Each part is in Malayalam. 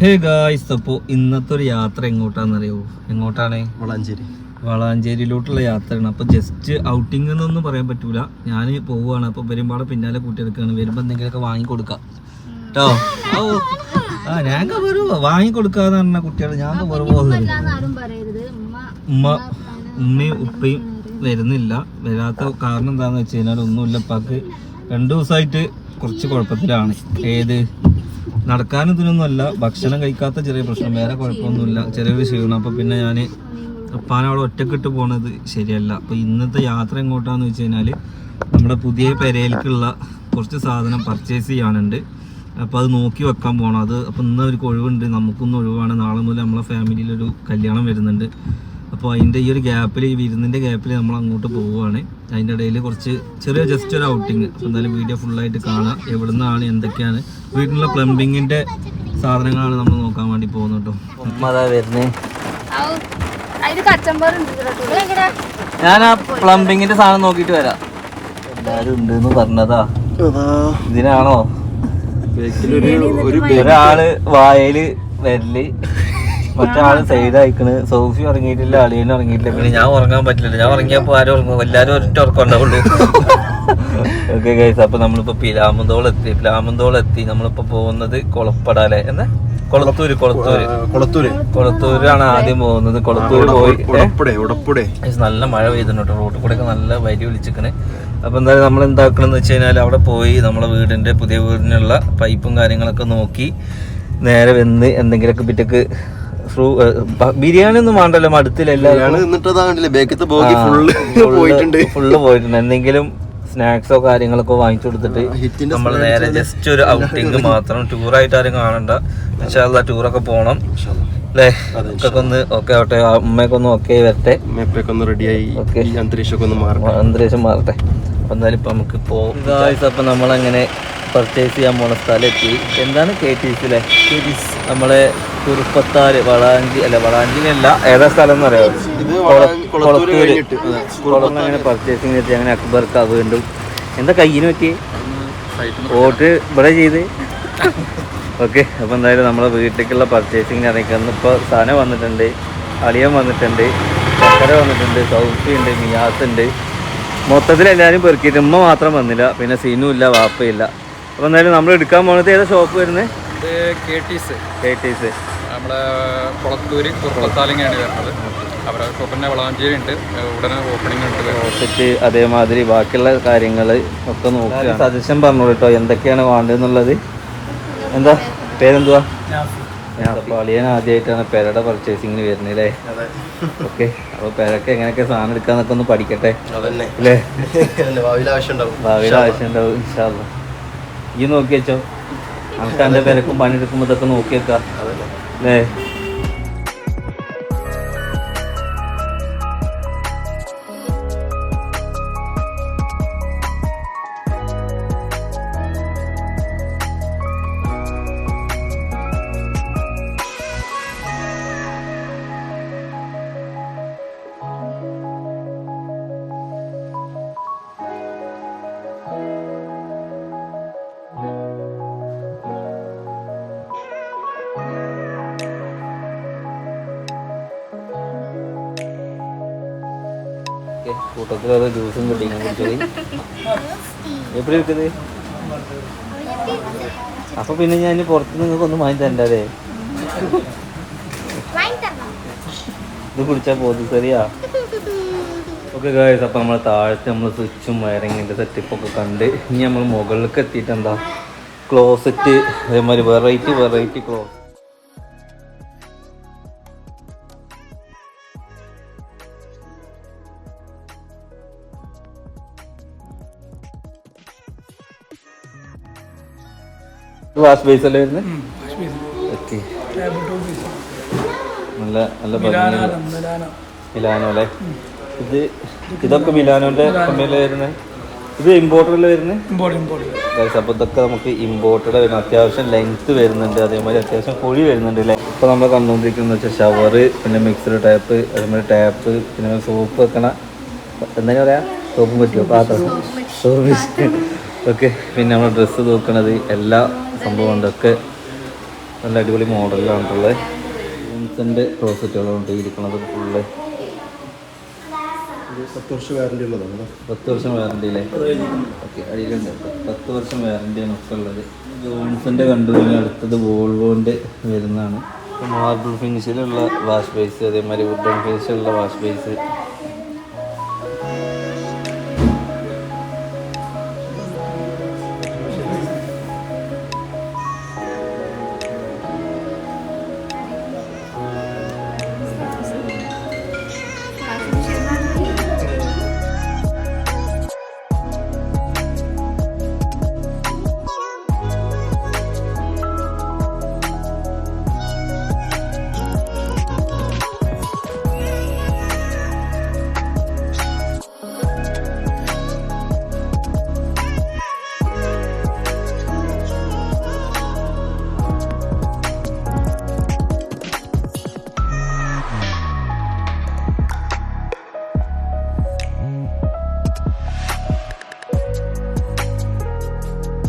ഹേ ഗായ്സ് അപ്പോൾ ഇന്നത്തെ ഒരു യാത്ര എങ്ങോട്ടാണെന്നറിയോ? എങ്ങോട്ടാണ്? വളാഞ്ചേരി. വളാഞ്ചേരിയിലോട്ടുള്ള യാത്രയാണ്. അപ്പോൾ ജസ്റ്റ് ഔട്ടിംഗ് എന്നൊന്നും പറയാൻ പറ്റൂല. ഞാൻ പോവുകയാണ്. അപ്പോൾ വരുമ്പോൾ പിന്നാലെ കൂട്ടിയെടുക്കുകയാണ്. വരുമ്പോൾ എന്തെങ്കിലുമൊക്കെ വാങ്ങി കൊടുക്കാം കേട്ടോ ഓ ആ ഞാൻ വരുമോ വാങ്ങി കൊടുക്കാന്ന് പറഞ്ഞ കുട്ടികൾ ഞാൻ വെറുതെ പോകുന്നത് പറയരുത്. ഉമ്മ ഉമ്മ ഉമ്മയും ഉപ്പയും വരുന്നില്ല. വരാത്ത കാരണം എന്താണെന്ന് വെച്ച് കഴിഞ്ഞാൽ ഒന്നുമില്ല. ഉപ്പാക്ക് രണ്ടു ദിവസമായിട്ട് കുറച്ച് കുഴപ്പത്തിലാണ്. ഏത്? നടക്കാനും ഇതിനൊന്നുമല്ല ഭക്ഷണം കഴിക്കാത്ത ചെറിയ പ്രശ്നം വേറെ കുഴപ്പമൊന്നുമില്ല ചെറിയൊരു ക്ഷീണം. അപ്പോൾ പിന്നെ ഞാൻ ഉപ്പാനവിടെ ഒറ്റക്കിട്ട് പോണത് ശരിയല്ല. അപ്പോൾ ഇന്നത്തെ യാത്ര എങ്ങോട്ടാന്ന് വെച്ച് കഴിഞ്ഞാൽ നമ്മുടെ പുതിയ പെരയിലേക്കുള്ള കുറച്ച് സാധനം പർച്ചേസ് ചെയ്യാനുണ്ട്. അപ്പോൾ അത് നോക്കി വെക്കാൻ പോകണം അത് അപ്പോൾ ഇന്ന് ഒഴിവുണ്ട് നമുക്കൊന്ന് ഒഴിവാണ്. നാളെ മുതൽ നമ്മളെ ഫാമിലിയിലൊരു കല്യാണം വരുന്നുണ്ട്. അപ്പോൾ അതിന്റെ ഈ ഒരു ഗ്യാപ്പിൽ ഈ വിരുന്നിന്റെ ഗ്യാപ്പിൽ നമ്മൾ അങ്ങോട്ട് പോവുകയാണ് അതിന്റെ ഇടയിൽ കുറച്ച് ചെറിയ ജസ്റ്റ് ഒരു ഔട്ടിങ് അപ്പോൾ എന്തായാലും വീഡിയോ ഫുള്ളായിട്ട് കാണാം. എവിടെ നിന്നാണ് എന്തൊക്കെയാണ്. വീട്ടിലുള്ള പ്ലംബിങ്ങിന്റെ സാധനങ്ങളാണ് നമ്മൾ നോക്കാൻ വേണ്ടി പോകുന്നത് കേട്ടോ വരുന്നത് ഞാൻ ആ പ്ലംബിങ്ങിന്റെ സാധനം നോക്കിട്ട് വരാം. എല്ലാരും ഉണ്ടെന്ന് പറഞ്ഞതാ. ഇതിനാണോ? ഒരു ഒരാൾ വായൽ വരൽ. മറ്റാൾ സൈഡ് അയക്കണ് സോഫി ഉറങ്ങിയിട്ടില്ല അളിയനും ഉറങ്ങിയിട്ടില്ല. പിന്നെ ഞാൻ ഉറങ്ങാൻ പറ്റില്ല ഞാൻ ഉറങ്ങിയപ്പോ ആരും ഉറങ്ങും എല്ലാരും ഒറ്റ ഉറക്കം ഉണ്ടാവുള്ളൂ. ഓക്കെ ഗൈസ് അപ്പൊ നമ്മളിപ്പോ പിലാമന്തോൾ എത്തി. നമ്മളിപ്പോ പോകുന്നത് കൊളപ്പടാലെ എന്നാ? കൊളത്തൂര് കൊളത്തൂര്. കൊളത്തൂര്. കൊളത്തൂരാണ് ആദ്യം പോകുന്നത്. കൊളത്തൂര് പോയി. നല്ല മഴ പെയ്തിട്ടുണ്ട് റോട്ടിൽ കൂടെ ഒക്കെ നല്ല വരി വിളിച്ചിക്കണ്. അപ്പൊ എന്തായാലും നമ്മൾ എന്താക്കണം എന്ന് വെച്ച് കഴിഞ്ഞാൽ അവിടെ പോയി നമ്മളെ വീടിന്റെ പുതിയ വീടിനുള്ള പൈപ്പും കാര്യങ്ങളൊക്കെ നോക്കി നേരെ വന്ന് എന്തെങ്കിലുമൊക്കെ പിറ്റക്ക് ബിരിയാണി ഒന്നും വേണ്ടല്ലോ മടുത്തില്ല ഞാൻ നിന്നിട്ടതാ കണ്ടില്ലേ? ബേക്കത്തെ ബോഗി പോയിട്ടുണ്ട്. ഫുള്ള് പോയിട്ടുണ്ട്. എന്തെങ്കിലും സ്നാക്സോ കാര്യങ്ങളൊക്കെ വാങ്ങിച്ചു കൊടുത്തിട്ട് നമ്മൾ നേരെ ജസ്റ്റ് ഒരു ഔട്ടിങ് മാത്രം ടൂറായിട്ട് ആരും കാണണ്ട. പക്ഷേ ടൂറൊക്കെ പോണം. അല്ലേ ഒക്കെ ഒന്ന് ഓക്കെ ആവട്ടെ. അമ്മയൊക്കെ ഒന്ന് ഓക്കെ വരട്ടെ. റെഡിയായി അന്തരീക്ഷമൊക്കെ ഒന്ന് അന്തരീക്ഷം മാറട്ടെ. അപ്പൊ എന്തായാലും ഇപ്പൊ നമുക്ക് പോകാം അപ്പൊ നമ്മളങ്ങനെ പർച്ചേസ് ചെയ്യാൻ പോണ സ്ഥലത്തി എന്താണ് കെ ടി സി അല്ലേ നമ്മളെ കുറുപ്പത്താൽ വളാഞ്ചി അല്ല വളാഞ്ചിനല്ല ഏതാ സ്ഥലം എന്ന് പറയാം ഇത് വളാഞ്ചി- കൊളത്തൂര്. അങ്ങനെ പർച്ചേസിങ് എത്തി അങ്ങനെ അക്ബർക്ക് വീണ്ടും. എന്താ കയ്യിന് പറ്റി വോട്ട് ഇവിടെ ചെയ്ത്. ഓക്കെ അപ്പോൾ എന്തായാലും നമ്മളെ വീട്ടിലേക്കുള്ള പർച്ചേസിങ് ഇറങ്ങിക്കുന്നു ഇപ്പോൾ സാധനം വന്നിട്ടുണ്ട്. അളിയൻ വന്നിട്ടുണ്ട്. ചക്കര വന്നിട്ടുണ്ട്. സൗഫി ഉണ്ട്. മിയാസ് ഉണ്ട്. മൊത്തത്തിൽ എല്ലാവരും പെറുക്കിയിട്ട് ഉമ്മ മാത്രം വന്നില്ല. പിന്നെ സീനും ഇല്ല വാപ്പയില്ല അപ്പോൾ എന്തായാലും നമ്മൾ എടുക്കാൻ പോകുന്നത് ഏതാ ഷോപ്പ് വരുന്നത് ഇത് കെ ടീസ് കെ ടി സി നമ്മളെ കുളത്തൂര് കുറുപ്പത്താലിങ്ങയാണ് വരുന്നത്. അവരെ ഷോപ്പിന്റെ വളാഞ്ചേരി ഉണ്ട് ഉടനെ ഓപ്പണിംഗ് ഉണ്ട്. ക്ലോസറ്റ് അതേമാതിരി ബാക്കിയുള്ള കാര്യങ്ങൾ ഒക്കെ നോക്കുക സജഷൻ പറഞ്ഞു കേട്ടോ എന്തൊക്കെയാണ് വേണ്ടതെന്നുള്ളത് എന്താ? പേരെന്തുവാ? അപ്പോൾ അളിയൻ ആദ്യമായിട്ടാണ് പെരയുടെ പർച്ചേസിങ്ങിന് വരുന്നത് അല്ലേ ഓക്കെ. അപ്പോൾ പെരക്ക് എങ്ങനെയൊക്കെ സാധനം എടുക്കാന്നൊക്കെ ഒന്ന് പഠിക്കട്ടെ? അല്ലേ? ഭാവിയിൽ ആവശ്യമുണ്ടാവും. ഇൻഷാല്ല ഈ നോക്കി വെച്ചോ നമുക്ക് എന്റെ പെരക്കും പണിയെടുക്കുമ്പോൾ ഇതൊക്കെ നോക്കി വെക്കാം അല്ലേ? കൂട്ടത്തിൽ ജ്യൂസും കിട്ടി ഞാൻ കുടിച്ചത്. എപ്പോഴും വിൽക്കുന്നത് അപ്പൊ പിന്നെ ഞാൻ പുറത്ത് നിങ്ങൾക്ക് ഒന്നും വാങ്ങി തരണ്ടേ ഇത് കുടിച്ചാൽ പോകുന്നത് ശരിയാ ഓക്കെ ഗായ്സ് അപ്പം നമ്മൾ താഴത്തെ നമ്മൾ സ്വിച്ചും വയറിങ്ങിന്റെ സെറ്റപ്പൊക്കെ കണ്ട് ഇനി നമ്മൾ മുകളിലേക്ക് എത്തിയിട്ട് എന്താ ക്ലോസറ്റ് അതേമാതിരി variety variety close wash base അല്ലേ വരുന്നത് ഓക്കെ. നല്ല നല്ല മിലാനോ അല്ലേ? ഇത് ഇതൊക്കെ മിലാനോന്റെ കമ്പനിയിലെ വരുന്നത് ഇത് ഇമ്പോർട്ടറിൽ വരുന്നത് അപ്പോൾ ഇതൊക്കെ നമുക്ക് ഇമ്പോർട്ടഡ് വരുന്നത് അത്യാവശ്യം ലെങ്ത് വരുന്നുണ്ട്. അതേമാതിരി അത്യാവശ്യം കുഴി വരുന്നുണ്ട് അല്ലേ? ഇപ്പോൾ നമ്മൾ കണ്ടുകൊണ്ടിരിക്കുന്നത് വെച്ചാൽ ഷവർ പിന്നെ മിക്സർ ടാപ്പ് അതേമാതിരി ടാപ്പ് പിന്നെ സോപ്പ് വെക്കണ എന്താ പറയാ? സോപ്പും പറ്റുമോ പാത്രം. സോപ്പ് ഓക്കെ പിന്നെ നമ്മൾ ഡ്രസ്സ് തൂക്കണത് എല്ലാ സംഭവം ഉണ്ട് നല്ല അടിപൊളി മോഡലിലാണുള്ളത് ജീൻസിന്റെ ക്ലോസറ്റുകളുണ്ട് ഇരിക്കുന്നത് ഫുള്ള് പത്ത് വർഷം വാറണ്ടി ഉള്ളതാണ് പത്ത് വർഷം വാറണ്ടി അല്ലേ ഓക്കെ അടിയിലുണ്ട്. പത്ത് വർഷം വാറണ്ടിയാണ് ഒക്കെ ഉള്ളത്. ജോൺസിന്റെ കണ്ടു കഴിഞ്ഞാൽ അടുത്തത് വോൾവോന്റെ വരുന്നതാണ്. മാർബിൾ ഫിനിഷിലുള്ള വാഷ് ബേസ് അതേമാതിരി വുഡൻ ഫിനിഷിലുള്ള വാഷ് ബേസ്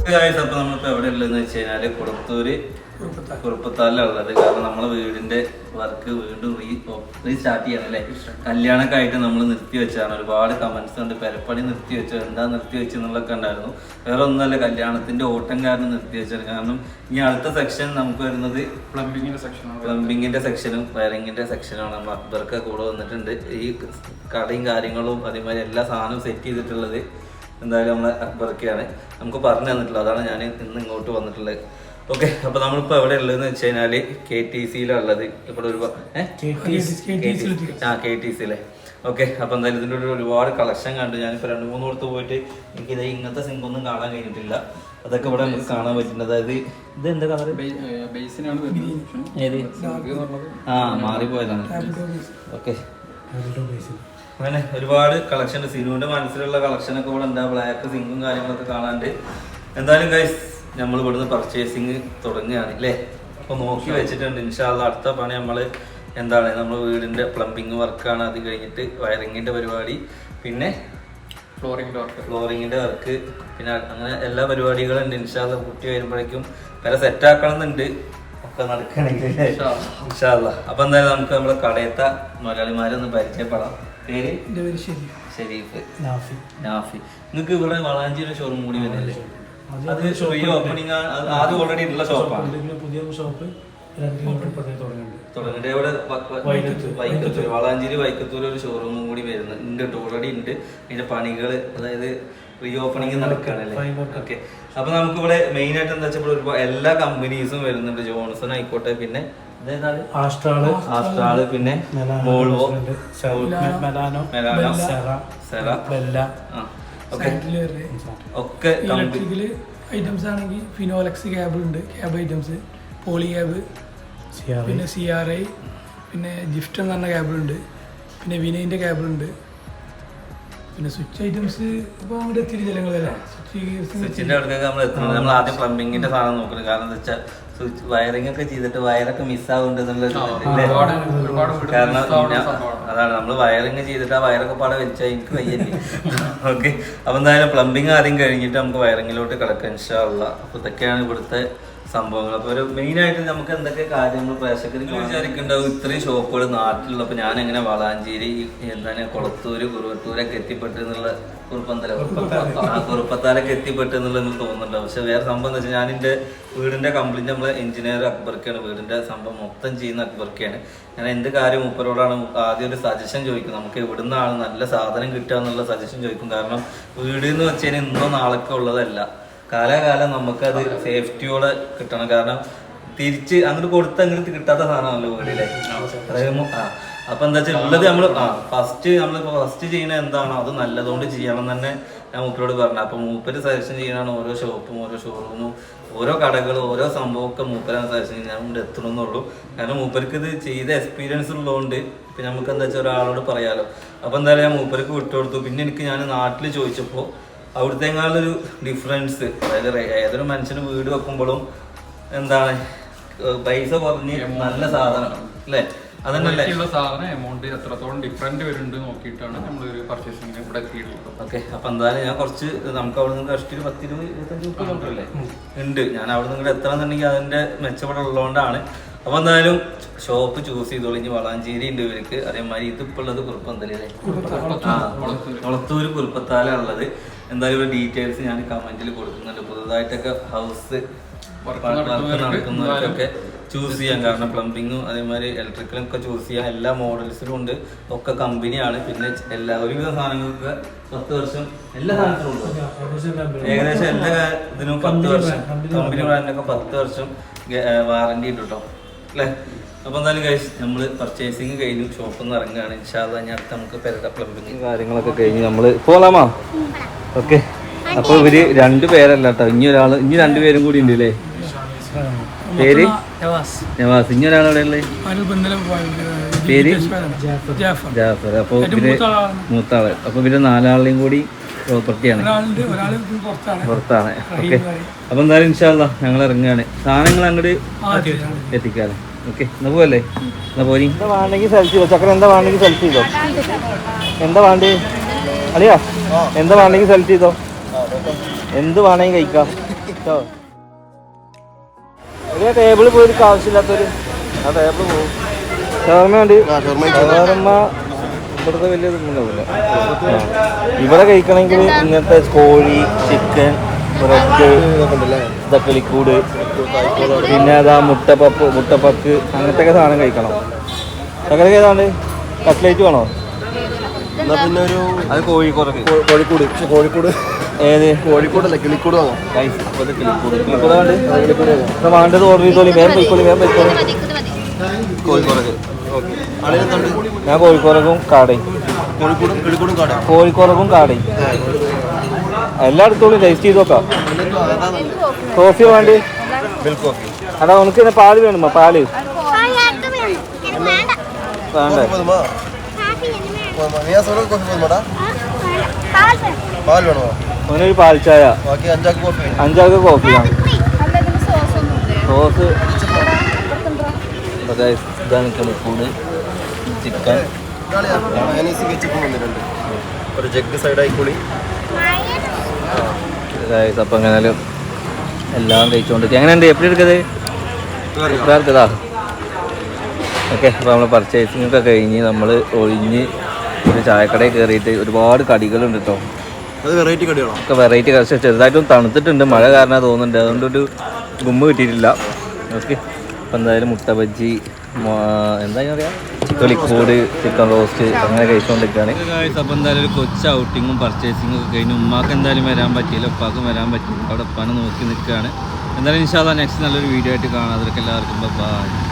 അപ്പോൾ നമ്മളിപ്പോൾ എവിടെ ഉള്ളതെന്ന് വെച്ച് കഴിഞ്ഞാൽ കുളത്തൂര് കുറുപ്പത്താലിലുള്ളത് കാരണം നമ്മളെ വീടിന്റെ വർക്ക് വീണ്ടും റീ റീസ്റ്റാർട്ട് ചെയ്യണം അല്ലേ? കല്യാണമൊക്കെ ആയിട്ട് നമ്മൾ നിർത്തി വെച്ചാണ് ഒരുപാട് കമന്റ്സ് ഉണ്ട്. പെരപ്പണി നിർത്തി വെച്ചോ. എന്താ നിർത്തി വെച്ചെന്നുള്ളതൊക്കെ ഉണ്ടായിരുന്നു. വേറെ ഒന്നുമല്ല കല്യാണത്തിന്റെ ഓട്ടം കാരണം നിർത്തി വെച്ചത് കാരണം ഇനി അടുത്ത സെക്ഷൻ നമുക്ക് വരുന്നത് പ്ലംബിങ്ങിന്റെ സെക്ഷനാണ് പ്ലംബിങ്ങിന്റെ സെക്ഷനും വയറിങ്ങിന്റെ സെക്ഷനാണ് നമ്മൾ അക്ബർക്ക് കൂടെ വന്നിട്ടുണ്ട്. ഈ കടയും കാര്യങ്ങളും അതേമാതിരി എല്ലാ സാധനവും സെറ്റ് ചെയ്തിട്ടുള്ളത്. എന്തായാലും നമ്മളെ അക്ബറൊക്കെയാണ് നമുക്ക് പറഞ്ഞു തന്നിട്ടുള്ളത് അതാണ് ഞാൻ ഇന്ന് ഇങ്ങോട്ട് വന്നിട്ടുള്ളത്. ഓക്കെ അപ്പൊ നമ്മളിപ്പോ എവിടെ ഉള്ളതെന്ന് വെച്ച് കഴിഞ്ഞാൽ കെ ടി സിയിലുള്ളത് ഇവിടെ ഒരു ആ കെ ടി സിയിലെ ഓക്കെ അപ്പൊ എന്തായാലും ഇതിന്റെ ഒരു ഒരുപാട് കളക്ഷൻ കണ്ടു ഞാനിപ്പോ രണ്ട് മൂന്ന് കൊടുത്ത് പോയിട്ട് എനിക്ക് ഇത് ഇങ്ങനത്തെ സിങ്ക് ഒന്നും കാണാൻ കഴിഞ്ഞിട്ടില്ല. അതൊക്കെ ഇവിടെ നമുക്ക് കാണാൻ പറ്റുന്നത് അതായത് ഇത് എന്താ കളർ ഏത്? ആ മാറിപ്പോയതാണ്. ഓക്കെ അങ്ങനെ ഒരുപാട് കളക്ഷൻ സിനുവിന്റെ മനസ്സിലുള്ള കളക്ഷൻ ഒക്കെ ഇവിടെ എന്താ ബ്ലാക്ക് സിങ്കും കാര്യങ്ങളൊക്കെ കാണാണ്ട്. എന്തായാലും ഗൈസ് നമ്മൾ ഇവിടുന്ന് പർച്ചേസിങ് തുടങ്ങുകയാണ് അല്ലേ അപ്പൊ നോക്കി വെച്ചിട്ടുണ്ട്. ഇൻഷാല്ല അടുത്ത പണി നമ്മൾ എന്താണ് നമ്മൾ വീടിന്റെ പ്ലംബിങ് വർക്കാണ് അത് കഴിഞ്ഞിട്ട് വയറിങ്ങിന്റെ പരിപാടി. പിന്നെ ഫ്ലോറിംഗ് വർക്ക് ഫ്ലോറിങ്ങിന്റെ വർക്ക് പിന്നെ അങ്ങനെ എല്ലാ പരിപാടികളും ഉണ്ട്. ഇൻഷാല്ല കുട്ടി വരുമ്പോഴേക്കും വരെ സെറ്റ് ആക്കണം എന്നുണ്ട് ഒക്കെ നടക്കണെങ്കിൽ ഇൻഷാല്ല അപ്പോൾ എന്തായാലും നമുക്ക് നമ്മുടെ കടയത്തെ മലയാളിമാരെ ഒന്ന് പരിചയപ്പെടാം. പേര്? ഷെരീഫ് നാഫി. നിങ്ങൾക്ക് ഇവിടെ വളാഞ്ചിയുടെ ഷോറൂം കൂടി വരുന്നില്ലേ അത് ഷോയി ഓപ്പണിംഗ് ആദ്യം ഓൾറെഡി ഉള്ള ഷോപ്പാണ് പുതിയ ഷോപ്പ് തുടങ്ങിയിട്ട് ഇവിടെ വൈക്കത്തൂർ. വളാഞ്ചേരി വൈക്കത്തൂർ ഒരു ഷോറൂമും കൂടി വരുന്നത് ഉണ്ട് ഓൾറെഡി ഉണ്ട്. അതിന്റെ പണികൾ അതായത് റീ ഓപ്പണിംഗ് നടക്കുകയാണല്ലേ. ഓക്കെ അപ്പൊ നമുക്ക് ഇവിടെ മെയിൻ ആയിട്ട് എന്താ വെച്ചാൽ എല്ലാ കമ്പനീസും വരുന്നുണ്ട്. ജോൺസൺ ആയിക്കോട്ടെ പിന്നെ ആസ്ട്രാൾ ആസ്ട്രാൾ പിന്നെ മെലാനോ വോൾവോ ഉണ്ട്. Cera- Milano Milano? Cera? Cera Bella. ഒക്കെ ഇലക്ട്രിക്കൽ ഐറ്റംസ് ആണെങ്കിൽ ഫിനോലക്സ് ക്യാബ് ഉണ്ട് ക്യാബ് ഐറ്റംസ് പോളി ക്യാബ് പിന്നെ സി ആർ ഐ പിന്നെ ജിഫ്റ്റ് എന്ന് പറഞ്ഞ കേബിൾ ഉണ്ട് പിന്നെ വിനയിന്റെ കേബിൾ ഉണ്ട്. പിന്നെ സ്വിച്ച് ഐറ്റംസ് ഇപ്പോൾ അവിടെ എത്തിയിട്ടില്ല ഞങ്ങളല്ലേ സ്വിച്ച് സ്വിച്ചിന്റെ അടുത്തേക്ക് നമ്മൾ എത്തുന്നത്. നമ്മൾ ആദ്യം പ്ലംബിങ്ങിന്റെ സാധനം നോക്കുന്നത് കാരണം എന്താ വെച്ചാൽ സ്വിച്ച് വയറിംഗ് ഒക്കെ ചെയ്തിട്ട് വയറൊക്കെ മിസ്സാവുന്നുണ്ട് എന്നുള്ള ഒരു ഇതല്ലേ? ഒരുപാട് ഒരുപാട് കാരണം. അതാണ് നമ്മൾ വയറിംഗ് ചെയ്തിട്ട് ആ വയറൊക്കെ പാടെ വെച്ചാൽ എനിക്ക് വയ്യല്ലേ ഓക്കെ അപ്പൊ എന്തായാലും പ്ലംബിംഗ് ആദ്യം കഴിഞ്ഞിട്ട് നമുക്ക് വയറിങ്ങിലോട്ട് കിടക്കാം ഇൻഷാള്ള അപ്പൊ ഇതൊക്കെയാണ് ഇവിടുത്തെ സംഭവങ്ങൾ അപ്പൊ ഒരു മെയിൻ ആയിട്ട് നമുക്ക് എന്തൊക്കെ കാര്യങ്ങൾ പ്രേക്ഷകർക്ക് വിചാരിക്കുന്നുണ്ടാവും ഇത്രയും ഷോപ്പുകൾ നാട്ടിലുള്ളപ്പോൾ ഞാൻ എങ്ങനെ വളാഞ്ചേരി എന്താണ് കൊളത്തൂര് കുറുവത്തൂരൊക്കെ എത്തിപ്പെട്ടു എന്നുള്ള കുറുപ്പന്തല ആ കുറുപ്പത്താലൊക്കെ എത്തിപ്പെട്ടു എന്നുള്ളത് എനിക്ക് തോന്നുന്നുണ്ട്. പക്ഷെ വേറെ സംഭവം എന്ന് വെച്ചാൽ ഞാൻ വീടിന്റെ വീടിന്റെ കംപ്ലീറ്റ് നമ്മളെ എഞ്ചിനീയർ അക്ബർക്കാണ് വീടിന്റെ സംഭവം മൊത്തം ചെയ്യുന്ന അക്ബർക്കാണ്. ഞാൻ എന്ത് കാര്യം മൂപ്പരോടാണ് ആദ്യം ഒരു സജഷൻ ചോദിക്കും. നമുക്ക് എവിടുന്നാണ് നല്ല സാധനം കിട്ടുക എന്നുള്ള സജഷൻ ചോദിക്കും. കാരണം വീട് എന്ന് വെച്ചാൽ ഇന്നോ നാളൊക്കെ ഉള്ളതല്ല. കാലാകാലം നമുക്കത് സേഫ്റ്റിയോടെ കിട്ടണം. കാരണം തിരിച്ച് അങ്ങോട്ട് കൊടുത്ത് അങ്ങോട്ട് കിട്ടാത്ത സാധനമാണല്ലോ വീടിലെ? അതായത് ആ. അപ്പൊ എന്താ വെച്ചാൽ ഉള്ളത് നമ്മൾ ആ ഫസ്റ്റ് നമ്മളിപ്പോ ഫസ്റ്റ് ചെയ്യുന്ന എന്താണോ അത് നല്ലതുകൊണ്ട് ചെയ്യണം എന്ന് തന്നെ ഞാൻ മൂപ്പരോട് പറഞ്ഞു. അപ്പൊ മൂപ്പര് സജഷൻ ചെയ്യണാണ് ഓരോ ഷോപ്പും ഓരോ ഷോറൂമും ഓരോ കടകളും ഓരോ സംഭവമൊക്കെ മൂപ്പരാണ് സജഷൻ ചെയ്യുന്നത്. ഞാൻ ഇവിടെ എത്തണമെന്നുള്ളൂ കാരണം മൂപ്പർക്ക് ഇത് ചെയ്ത എക്സ്പീരിയൻസ് ഉള്ളതുകൊണ്ട് ഇപ്പൊ നമുക്ക് എന്താ വെച്ചാൽ ഒരാളോട് പറയാലോ. അപ്പൊ എന്തായാലും ഞാൻ മൂപ്പർക്ക് വിട്ടുകൊടുത്തു പിന്നെ എനിക്ക് ഞാൻ നാട്ടിൽ ചോദിച്ചപ്പോൾ അവിടുത്തെങ്ങാളൊരു ഡിഫറൻസ് അതായത് ഏതൊരു മനുഷ്യന് വീട് വെക്കുമ്പോഴും എന്താണ് പൈസ കുറഞ്ഞ് നല്ല സാധനം അല്ലേ? സാധനം എമൗണ്ട് എത്രത്തോളം വരുന്നുണ്ട് നോക്കിയിട്ടാണ് നമ്മൾ ഒരു പർച്ചേസിംഗ് ഇവിടെ എത്തിയിട്ടുള്ളത്. ഓക്കെ അപ്പൊ എന്തായാലും ഞാൻ കുറച്ച് നമുക്ക് അവിടെ നിന്ന് കഷ്ടി ഒരു പത്ത് ഇരുപത് ഇരുപത്തഞ്ച് മുപ്പത് ഉണ്ട്. ഞാൻ അവിടെ നിന്ന് ഇവിടെ എത്തണമെന്നുണ്ടെങ്കിൽ അതിന്റെ മെച്ചപ്പെടെ ഉള്ളതുകൊണ്ടാണ്. അപ്പൊ എന്തായാലും ഷോപ്പ് ചൂസ് ചെയ്തോളൂ. ഇനി വളാഞ്ചേരി ഉണ്ട് ഇവർക്ക്. അതേമാതിരി ഇതിപ്പോ ഉള്ളത് കുറുപ്പന്തലല്ലേ കൊളത്തൂര് കുറുപ്പത്താലാണ് ഉള്ളത് എന്തായാലും ഡീറ്റെയിൽസ് ഞാൻ കമന്റിൽ കൊടുക്കുന്നുണ്ട്. പുതുതായിട്ടൊക്കെ ഹൗസ് നടക്കുന്നവർക്കൊക്കെ ചൂസ് ചെയ്യാൻ കാരണം പ്ലംബിങ്ങും അതേമാതിരി ഇലക്ട്രിക്കലും ഒക്കെ ചൂസ് ചെയ്യാൻ എല്ലാ മോഡൽസിലും ഉണ്ട്. ഒക്കെ കമ്പനിയാണ് പിന്നെ എല്ലാ ഒരുവിധ സാധനങ്ങൾക്ക് പത്ത് വർഷം എല്ലാ സാധനത്തിലും ഉണ്ട്. ഏകദേശം എല്ലാ ഇതിനും പത്ത് വർഷം. കമ്പനി ബ്രാൻഡിനൊക്കെ പത്ത് വർഷം വാറണ്ടി ഉണ്ട് കേട്ടോ അല്ലേ? അപ്പൊ എന്തായാലും കഴിച്ച് നമ്മൾ പർച്ചേസിങ് കഴിഞ്ഞു. ഷോപ്പിൽ നിന്ന് ഇറങ്ങുകയാണ്. ഇൻഷാല്ല ഞാൻ അടുത്ത് നമുക്ക് പെരട പ്ലംബിങ് കാര്യങ്ങളൊക്കെ കഴിഞ്ഞ് നമ്മൾ പോലാമാ ഓക്കെ അപ്പൊ ഇവർ രണ്ടു പേരല്ല കേട്ടോ ഇനി ഒരാൾ ഇനി രണ്ടുപേരും കൂടി ഉണ്ട് അല്ലേ പേര്? നവാസ്. ഇനി ഒരാൾ എവിടെ ഉള്ളത് പേര്? ജാഫർ. ജാഫർ. അപ്പോൾ ഇവർ. മൂത്താൾ. അപ്പൊ ഇവർ നാലാളെയും കൂടി പ്രോപ്പർട്ടിയാണ് പുറത്താണ്. ഓക്കെ. അപ്പൊ എന്തായാലും ഇൻഷാല്ല ഞങ്ങൾ ഇറങ്ങുകയാണ് സാധനങ്ങൾ അങ്ങോട്ട് എത്തിക്കാൽ. എത്തിക്കാറ് ഓക്കെ. എന്നാ പോവല്ലേ? എന്നാ പോരി. എന്താ വേണ്ടെങ്കിൽ സെലക്ട് ചെയ്തോ ചക്കര എന്താ വേണ്ടെങ്കിൽ സെലക്ട് ചെയ്തോ എന്താ വേണ്ടേ? അളിയാ എന്താ വേണ്ടെങ്കിൽ സെലക്ട് ചെയ്തോ എന്ത് വേണമെങ്കിൽ കഴിക്കാം. കേട്ടോ ഒരു ടേബിൾ പോയിട്ട് ആവശ്യമില്ലാത്തൊരു ആ ടേബിൾ പോകും ഷവർമ ഉണ്ട് ഷവർമ ഇവിടുത്തെ വലിയ ഇതൊന്നുമില്ല ഇവിടെ കഴിക്കണമെങ്കിൽ ഇങ്ങനത്തെ കോഴി ചിക്കൻ ബ്രെഡ് ഇതൊക്കെ ലിക്വിഡ് പിന്നെ അതാ മുട്ടപ്പപ്പ് മുട്ടപ്പക്ക് അങ്ങനത്തെ ഒക്കെ സാധനം കഴിക്കണം. അങ്ങനെ ഏതാണ്ട് കട്ട്ലേറ്റ് വേണോ? എന്നാ പിന്നെ ഒരു അത് കോഴിക്കോട്. പക്ഷെ കോഴിക്കോട്. ഏത്? കോഴിക്കോടല്ല കിളിക്കൂട് വാങ്ങാം ഗൈസ്, അപ്പോൾ ഇത് കിളിക്കൂട്. കിളിക്കൂട് വേണ്ടേ? ഇത് വേണ്ടത് ഓർഡർ ചെയ്തോളി. വേഗം പോയിക്കോളി വേഗം പോയിക്കോളി. കോഴിക്കോടൊക്കെ ആളിനെന്തുണ്ട് ഞാൻ കോഴിക്കോടക്കും കാടയും കോഴിക്കോടക്കും കാടയും എല്ലായിടത്തോളം ടേസ്റ്റ് ചെയ്ത് നോക്കാം. കോഫി വേണ്ടി? അതാ ഉനക്ക് ഇന്ന് പാൽ വേണമോ പാൽ. വേണ്ടേ. പാൽ വേണോ. അവനൊരു പാൽച്ചായ. അഞ്ചാക്ക് കോഫി. അഞ്ചാൾക്ക് സോസ് ഇതാണ് കിളിക്കൂട് ചിക്കൻ ഒരു ജഗ് സൈഡായി കൂടി. അപ്പം എങ്ങനെയാലും എല്ലാം കഴിച്ചുകൊണ്ട് എങ്ങനെയുണ്ട്? എപ്പിടി എടുക്കത് എടുക്കതാ ഓക്കെ അപ്പോൾ നമ്മൾ പർച്ചേസിംഗ് ഒക്കെ കഴിഞ്ഞ് നമ്മൾ ഒഴിഞ്ഞ് ഒരു ചായക്കടയിൽ കയറിയിട്ട് ഒരുപാട് കടികളുണ്ട് കേട്ടോ അത് വെറൈറ്റി കടിയാണോ ഒക്കെ വെറൈറ്റി ചെറുതായിട്ടും തണുത്തിട്ടുണ്ട്. മഴ കാരണം തോന്നുന്നുണ്ട്. അതുകൊണ്ട് ഒരു ഗുമ്മ കിട്ടിയിട്ടില്ല. ഓക്കെ. അപ്പം എന്തായാലും മുട്ട ബജ്ജി എന്താ പറയാ? തൊലിക്കൂട് ചിക്കൻ റോസ്റ്റ് അങ്ങനെ കഴിച്ചുകൊണ്ടിരിക്കുകയാണ് അപ്പോൾ എന്തായാലും ഒരു കൊച്ചു ഔട്ടിങ്ങും പർച്ചേസിങ്ങും ഒക്കെ കഴിഞ്ഞ് ഉമ്മാക്ക് എന്തായാലും വരാൻ പറ്റിയില്ല. ഉപ്പാക്കും വരാൻ പറ്റിയില്ല. അവിടെ ഉപ്പാനെ നോക്കി നിൽക്കുകയാണ്. എന്തായാലും ഇൻഷാല്ല നെക്സ്റ്റ് നല്ലൊരു വീഡിയോ ആയിട്ട് കാണാം. അതൊക്കെ എല്ലാവർക്കും ബൈ